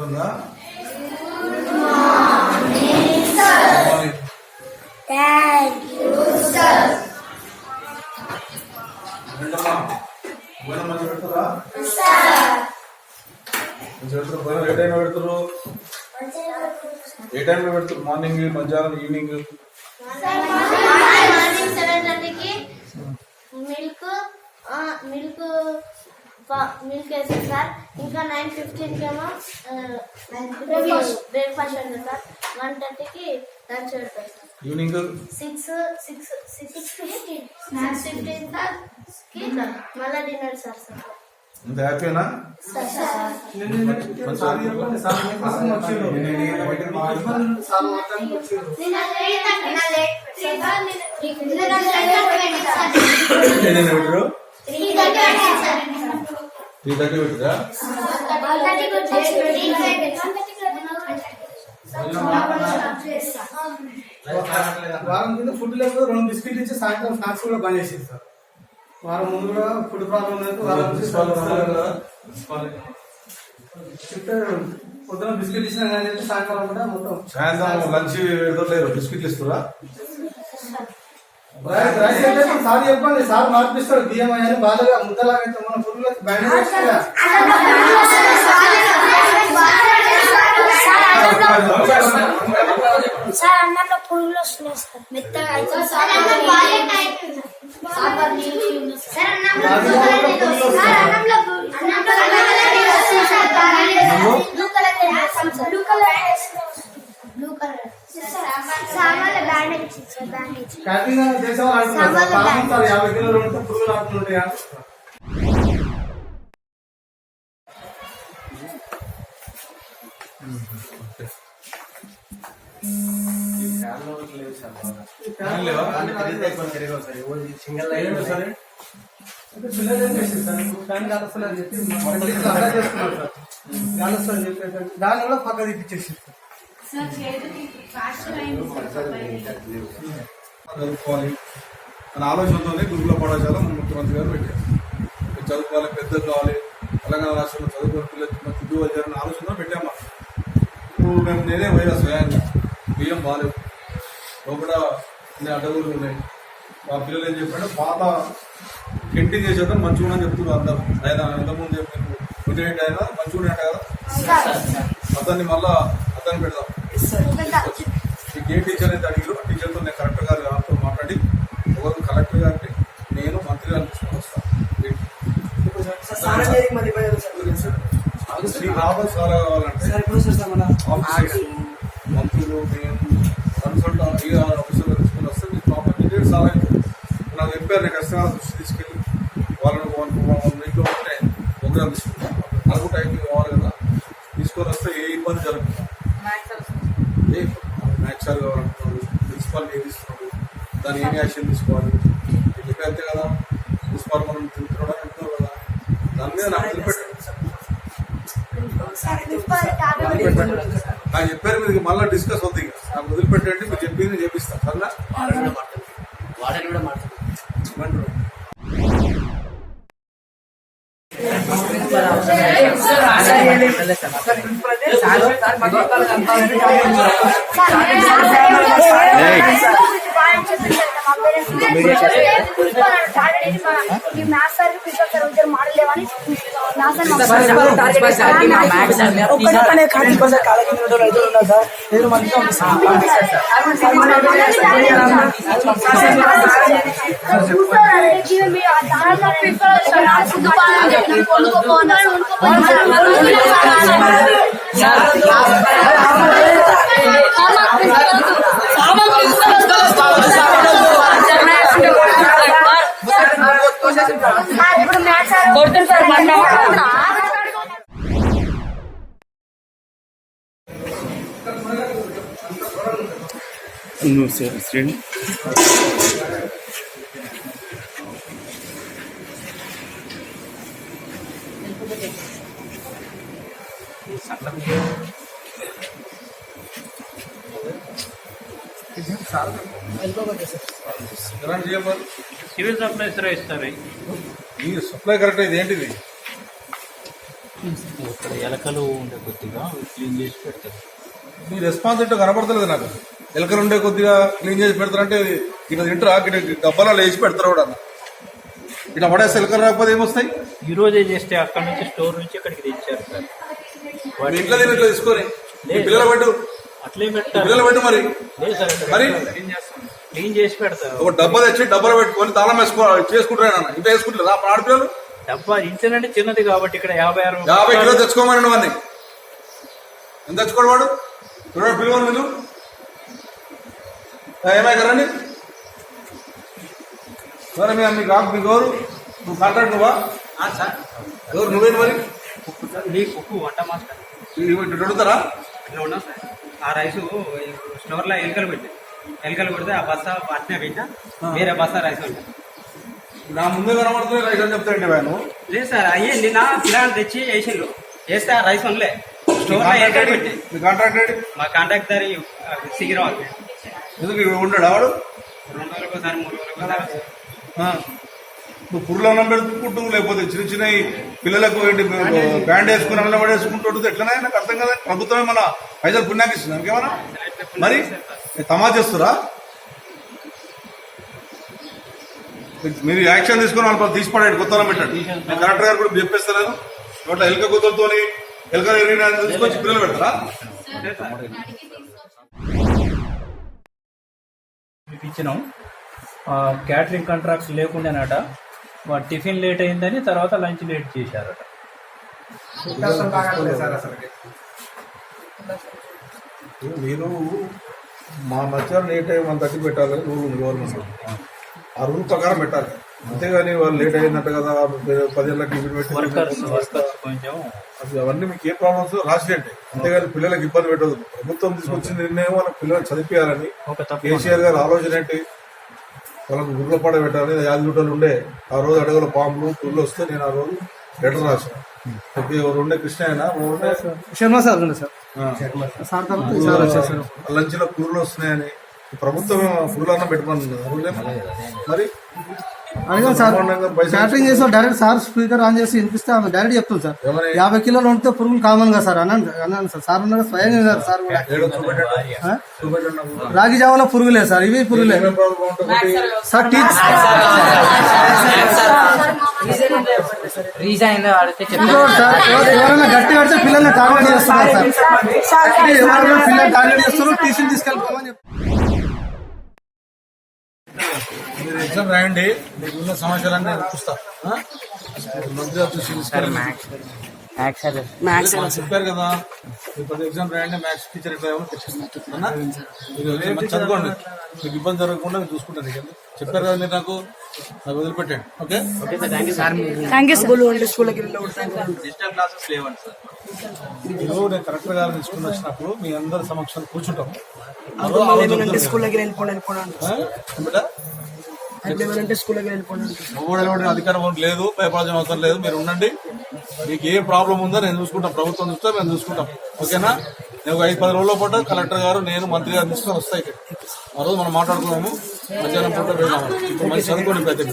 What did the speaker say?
ఉందా? ఏ టైంలో పెడతారు? ఏ టైంలో పెడతారు మార్నింగ్ మధ్యాహ్నం ఈవినింగ్? మిల్క్ మిల్క్ మిల్క్ వేస్తుంది సార్. ఇంకా నైన్ ఫిఫ్టీన్కి ఏమో బ్రేక్ఫాస్ట్ ఉంటుంది సార్. వన్ థర్టీకి lunch sir. Evening? Six six six fifteen. Six ఫిఫ్టీన్కి మళ్ళీ డిన్నర్ సార్ సార్. హ్యాపీనా? త్రీ థర్టీ పెట్టరా వారం కింద ఫుడ్ లేకపోతే రెండు బిస్కెట్లు ఇచ్చి సాయంత్రం స్నాక్స్ కూడా బంద్ చేసేది సార్ వారం ముందు కూడా ఫుడ్ ప్రాబ్లం పొద్దున బిస్కెట్ ఇచ్చినా కానీ సాయంకాలం కూడా మొత్తం సాయంత్రం లంచ్ పెడతలేరు. బిస్కెట్లు ఇస్తారా? సార్ చెప్పండి సార్ మార్పిస్తాడు బియ్యం అయ్యాని బాధగా ముద్దలాగైతే మన పురుగులకు బ్యాండ్ వేస్తారా సార్ అన్నంలో పురుగులు వస్తున్నాయి సార్. మెత్తగా క్యాటరింగ్ చేసేవాళ్ళు యాభై కిలోలు ఉంటే పురుగులు సరే అంటే పిల్లలు ఏం సార్ చెప్పి దాన్ని కూడా పక్క చదువుకోవాలి అని ఆలోచనతోనే గురుకుల పాఠశాల ముఖ్యమంత్రి గారు పెట్టారు. చదువుకోవాలి పెద్ద కావాలి తెలంగాణ రాష్ట్రంలో చదువుకోవాలి పిల్లలు చుట్టూ వచ్చారని ఆలోచన పెట్టాము ఇప్పుడు మేము నేనే పోయినా స్వయంగా. బియ్యం బాగాలేవు లోపల అడ్డగోలు ఉన్నాయి. మా పిల్లలు ఏం చెప్పారంటే పాత కెంటింగ్ చేసేద్దాం మంచిగా అని చెప్తున్నారు అందరూ. ఆయన ఇంతకుముందు చెప్పిన ఉదయం ఆయన? మంచిగా ఉన్నాయంట కదా. అతన్ని మళ్ళా అతన్ని పెడదాం. మీకు ఏ టీచర్ అయితే అడిగారు ఆ టీచర్తో నేను కలెక్టర్ గారు గారితో మాట్లాడి ఒకరు కలెక్టర్ గారిని నేను మంత్రి గారిని తీసుకొని వస్తాను శ్రీ రాబోయే సార్ కావాలంటే మంత్రులు మేము కన్సల్ట్ ఆఫీసర్లు తీసుకొని వస్తే మీకు ప్రాపర్ డీటెయిల్స్ చాలా అవుతుంది నాకు చెప్పారు నేను ఖచ్చితంగా దృష్టి తీసుకెళ్ళి వాళ్ళని వన్ వీక్లో ఉంటే ప్రోగ్రామ్ తీసుకుంటాను. నాకు టైంకి కావాలి కదా. తీసుకొని వస్తే ఏ ఇబ్బంది జరగదు. న్యాచురల్ కావాలంటున్నారు ప్రిన్సిపాల్ ఏది ఇస్తున్నారు దాన్ని ఏం యాక్షన్ తీసుకోవాలి? చెప్పి అంతే కదా. ప్రిన్సిపాల్ మనం తింటున్నాడా అంటున్నారు కదా దాని మీద నాకు వదిలిపెట్టండి నాకు చెప్పారు మీరు మళ్ళీ డిస్కస్ అవుతుంది ఇక. నాకు వదిలిపెట్టండి మీరు చెప్పింది చేపిస్తాను. సరేనా? Sir maths sir principal sir ఇద్దరు మాడలేవని ఇప్పుడు సార్ శ్రేణి కరెంట్ చేయమని సివిల్ సప్లైస్లో ఇస్తారు. ఈ సప్లై కరెక్ట్ ఇది ఏంటిది? ఇక్కడ ఎలకలు ఉండే కొద్దిగా క్లీన్ చేసి పెడతారు. మీ రెస్పాన్స్ ఏంటో కనపడతలేదు నాకు. ఎలకలు ఉండే కొద్దిగా క్లీన్ చేసి పెడతారంటే ఇట్లా తింటారా? ఇట్లా డబ్బాలో వేసి పెడతారు కూడా. ఇట్లా పడేస్తే ఎలకలు రాకపోతే ఏమొస్తాయి? ఈ రోజే చేస్తే అక్కడ నుంచి స్టోర్ నుంచి ఇక్కడికి తెచ్చారు సార్. మీ ఇంట్లో తిని ఇట్లా తీసుకొని? పిల్లలు పెట్టు? అట్లే పెడతారు. పిల్లలు పెట్టు మరి? లేదు సార్ ఇక్కడ మరి? క్లీన్ చేసి పెడతారు. ఒక డబ్బా తెచ్చి డబ్బాలో పెట్టుకొని తాళం వేసుకో చేసుకుంటారు ఇంత వేసుకుంటారు. ఆ ఆడపిల్లలు. డబ్బా ఇంతనంటే చిన్నది కాబట్టి ఇక్కడ యాభై అరవై యాభై కిలో తెచ్చుకోమని నువ్వన్నీ ఎంత తెచ్చుకోడు వాడు? చూడండి పిల్లలు మీరు ఏమై కదండి సరే మీ మీ కాకు మీ గౌరు? నువ్వు కాంట్రాక్ట్ నువ్వా? సార్. గౌరు నువ్వేంటి మరి? మీ కుక్కు వంట మాస్టర్. ఇటు అడుగుతారా? ఇట్లా ఉన్నాం సార్. ఆ రైస్ స్టోర్లో ఎలుకలు పెట్టి. ఎలుకలు పెడితే ఆ బస్తా అట్నే పెట్టినా వేరే బస్తా రైస్ ఉంది నా ముందే కనబడుతుంది రైట్ అని చెప్తాండి ఆయన లేదు సార్ అయ్యి నిన్న పిల్లలు తెచ్చి వేసిండ్రు వేస్తే ఆ రైస్ ఉండలే స్టోర్ పెట్టి మీ కాంట్రాక్ట్ మా కాంటాక్ట్ దారి సిగిరావాలి ఎందుకు ఉండడు వాడు? రెండు రోజులకు ఒకసారి మూడు రోజులకు ఒకసారి ఆ. నువ్వు పుర్లు అన్నం పెట్టుకుంటూ లేకపోతే చిన్న చిన్న పిల్లలకు ఏంటి బ్యాండ్ వేసుకుని అన్నం పడేసుకుంటూ ఎట్లనే? నాకు అర్థం కదా ప్రభుత్వమే మన పైసలు పుణ్యాకి ఇస్తుంది ఇంకేమన్నా మరి? తమా చేస్తురా? మీరు యాక్షన్ తీసుకుని వాళ్ళు తీసి పడండి కొత్త పెట్టండి. నేను కలెక్టర్ గారు కూడా చెప్పేస్తాను నోట్ల ఎలుక గుద్దలతోని ఎలుక ఎరిగిన తీసుకొచ్చి పిల్లలు పెడతారా? ఇచ్చినాం. క్యాటరింగ్ కాంట్రాక్ట్స్ లేకుండానట. వా- టిఫిన్ లేట్ అయిందని తర్వాత లంచ్ లేట్ చేశారట. మీరు మా మధ్యాహ్నం లేట్ అయ్యి మన దగ్గర పెట్టాలని రూల్ ఉంది గవర్నమెంట్. ఆ రూల్ ప్రకారం పెట్టాలి. అంతేగాని వాళ్ళు లేట్ అయిందంట కదా పదేళ్ళకి టిఫిన్ పెట్టి వర్కర్స్ వర్కర్స్ కొంచెం. అసలు అవన్నీ మీకు ఏ ప్రాబ్లమ్స్ రాసినట్టే అంతేగాని పిల్లలకు ఇబ్బంది పెట్టదు. ప్రభుత్వం తీసుకొచ్చిన నిర్ణయం వాళ్ళ పిల్లలు చదివించాలని కేసీఆర్ గారు ఆలోచన ఏంటి? వాళ్ళకు గుర్ర పడ పెట్టాలి యాదగిరిగుట్టలు ఉండే. ఆ రోజు అడవుల పాములు పుల్లు వస్తే నేను ఆ రోజు లెటర్ రాశాను. ఉండే కృష్ణ శర్మ సార్ లంచ్లో కూరలు వస్తున్నాయని. ప్రభుత్వం ఫుల్ అన్నం పెట్టమని మరి సార్ క్యాటరింగ్ చేసి డైరెక్ట్ సార్ స్పీకర్ ఆన్ చేసి వినిపిస్తే ఆమె డైరెక్ట్ చెప్తుంది సార్? యాభై కిలోలు ఉంటే పురుగులు కామన్గా సార్ అన్నాను అన్నాను సార్ సార్ ఉన్నారు స్వయంగా సార్. రాగి జావలో పురుగులే సార్ ఇవి పురుగులే సార్ ఎవరైనా గట్టి కడితే పిల్లల్ని టార్గెట్ చేస్తున్నారు సార్ ఎవరైనా పిల్లల్ని టార్గెట్ చేస్తున్నారు టీచర్ తీసుకెళ్ళిపోమని. మీరు ఎగ్జామ్ రాయండి మీకు ఉన్న సమస్యలన్నీ నేను చూస్తా. ఆ? మంత్రి ఆఫీస్ తీసుకొని మాకు చెప్పారు కదా మీరు ప్రతి ఎగ్జామ్ రాయండి మ్యాథ్స్ టీచర్? మీరు చదువుకోండి. మీకు ఇబ్బంది జరగకుండా నేను చూసుకుంటాను నీకు చెప్పారు కదా మీరు నాకు నాకు వదిలిపెట్టండి. ఓకే? థ్యాంక్ యూ స్కూల్ ఉంటే స్కూల్కి వెళ్ళి డిజిటల్ క్లాసెస్ లేవండి సార్. మీరు నేను తీసుకుని వచ్చినప్పుడు మీ అందరి సమక్షంలో కూర్చుంటాం. స్కూల్కి వెళ్ళిపోండి వెళ్ళిపోండి ఎవరు ఎవరి అధికారం లేదు భయపడాల్సిన అవసరం లేదు మీరు ఉండండి. మీకు ఏ ప్రాబ్లం ఉందో నేను చూసుకుంటాం ప్రభుత్వం చూస్తే మేము చూసుకుంటాం. ఓకేనా? నేను ఒక ఐదు పది రోజుల పాటు కలెక్టర్ గారు నేను మంత్రి గారు తీసుకొని వస్తాయి ఇక్కడ. ఆ రోజు మనం మాట్లాడుకున్నాము మధ్యాహ్నం పూట వెళ్దాము ఇప్పుడు మంచి చదువుకోండి ప్రతి